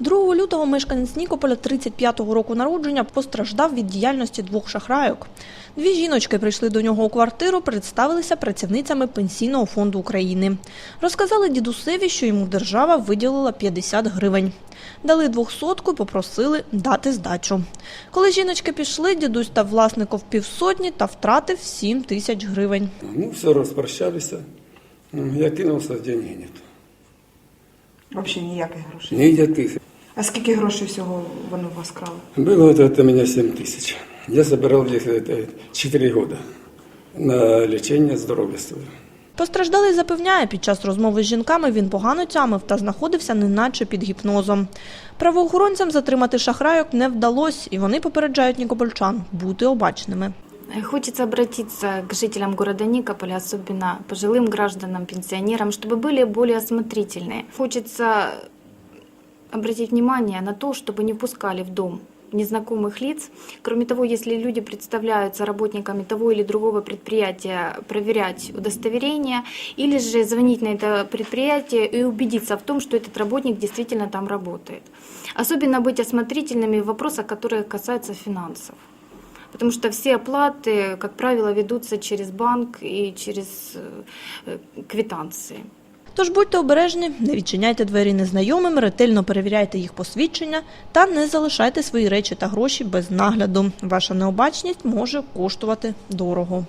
2 лютого мешканець Нікополя 35-го року народження постраждав від діяльності двох шахрайок. Дві жіночки прийшли до нього у квартиру, представилися працівницями Пенсійного фонду України. Розказали дідусеві, що йому держава виділила 50 гривень. Дали двохсотку і попросили дати здачу. Коли жіночки пішли, дідусь став власником півсотні та втратив 7 тисяч гривень. Ну, все, розпрощалися. Я кинувся, деньги нет. Взагалі ніяких грошей. Ніяких. А скільки грошей всього вони у вас крали? Было это, это у меня 7 тысяч. Я собирал их это, 4 года на лечение здоровья свое. Постраждалий запевняє, під час розмови з жінками він погано тямив та знаходився неначе під гіпнозом. Правоохоронцям затримати шахрайок не вдалося, і вони попереджають нікопольчан бути обачними. Хочется обратиться к жителям города Никополя, особенно пожилым гражданам, пенсионерам, чтобы были более осмотрительны. Хочется обратить внимание на то, чтобы не впускали в дом незнакомых лиц. Кроме того, если люди представляются работниками того или другого предприятия, проверять удостоверение или же звонить на это предприятие и убедиться в том, что этот работник действительно там работает. Особенно быть осмотрительными в вопросах, которые касаются финансов. Потому что все оплаты, как правило, ведутся через банк и через э, квитанции. Тож будьте обережні, не відчиняйте двері незнайомим, ретельно перевіряйте їх посвідчення та не залишайте свої речі та гроші без нагляду. Ваша необачність може коштувати дорого.